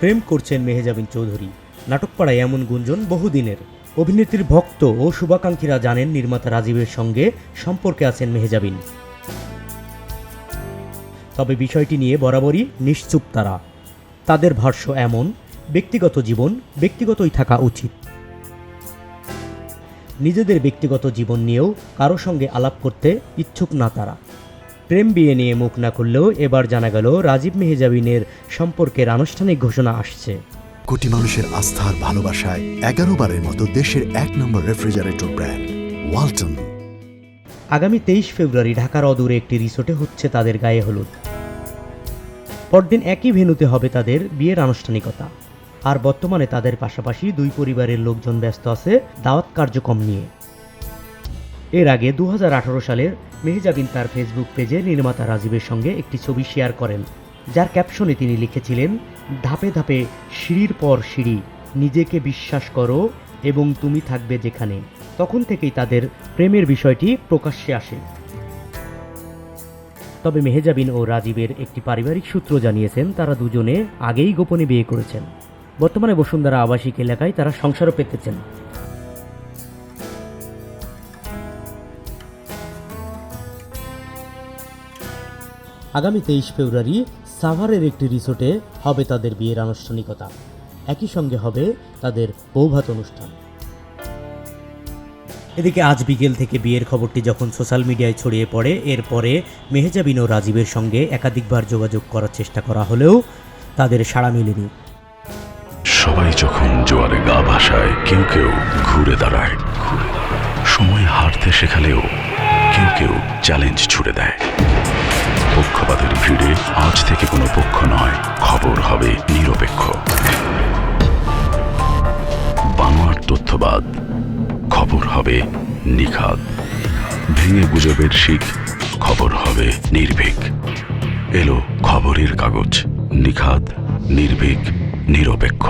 প্রেম করছেন মেহেজাবিন চৌধুরী। নাটকপাড়ায় এমন গুঞ্জন বহুদিনের। অভিনেত্রীর ভক্ত ও শুভাকাঙ্ক্ষীরা জানেন নির্মাতা রাজীবের সঙ্গে সম্পর্কে আছেন মেহেজাবিন। তবে বিষয়টি নিয়ে বরাবরই নিশ্চুপ তারা। তাদের ভাষ্য এমন, ব্যক্তিগত জীবন ব্যক্তিগতই থাকা উচিত। নিজেদের ব্যক্তিগত জীবন নিয়েও কারও সঙ্গে আলাপ করতে ইচ্ছুক না তারা। প্রেম বিয়ে নিয়ে মুখ না করলেও এবার জানা গেল রাজীব মেহেজাবিনের সম্পর্কের আনুষ্ঠানিক ঘোষণা আসছে। কোটি মানুষের আস্থার ভালোবাসায় এগারো বারের মতো দেশের এক নম্বর রেফ্রিজারেটর ব্র্যান্ড ওয়ালটন। আগামী তেইশ ফেব্রুয়ারি ঢাকার অদূরে একটি রিসোর্টে হচ্ছে তাদের গায়ে হলুদ। পরদিন একই ভেন্যুতে হবে তাদের বিয়ের আনুষ্ঠানিকতা। আর বর্তমানে তাদের পাশাপাশি দুই পরিবারের লোকজন ব্যস্ত আছে দাওয়াত কার্যক্রম নিয়ে। এর আগে দু হাজার আঠারো সালের মেহজাবিন তার ফেসবুক পেজে নির্মাতা রাজীবের সঙ্গে একটি ছবি শেয়ার করেন, যার ক্যাপশনে তিনি লিখেছিলেন, ধাপে ধাপে সিঁড়ির পর সিঁড়ি, নিজেকে বিশ্বাস করো এবং তুমি থাকবে যেখানে। তখন থেকেই তাদের প্রেমের বিষয়টি প্রকাশ্যে আসে। তবে মেহেজাবিন ও রাজীবের একটি পারিবারিক সূত্র জানিয়েছেন, তারা দুজনে আগেই গোপনে বিয়ে করেছেন। বর্তমানে বসুন্ধরা আবাসিক এলাকায় তারা সংসারও পেতেছেন। আগামী তেইশ ফেব্রুয়ারি সাভারের একটি রিসোর্টে হবে তাদের বিয়ের আনুষ্ঠানিকতা। একই সঙ্গে হবে তাদের বৌভাত অনুষ্ঠান। এদিকে আজ বিকেল থেকে বিয়ের খবরটি যখন সোশ্যাল মিডিয়ায় ছড়িয়ে পড়ে, এরপরে মেহেজাবিন ও রাজীবের সঙ্গে একাধিকবার যোগাযোগ করার চেষ্টা করা হলেও তাদের সাড়া মেলেনি। সবাই যখন জোয়ারে গা ভাসায়, কেউ কেউ ঘুরে দাঁড়ায়। সময় হারতে শেখালেও কেউ কেউ চ্যালেঞ্জ ছুড়ে দেয়। পক্ষপাতের ভিড়ে আজ থেকে কোনো পক্ষ নয়। খবর হবে নিরপেক্ষ। বানোয়ার তথ্যবাদ। খবর হবে নিখাদ। ভেঙে গুজবের শিখ। খবর হবে নির্ভীক। এলো খবরের কাগজ। নিখাদ, নির্ভীক, নিরপেক্ষ।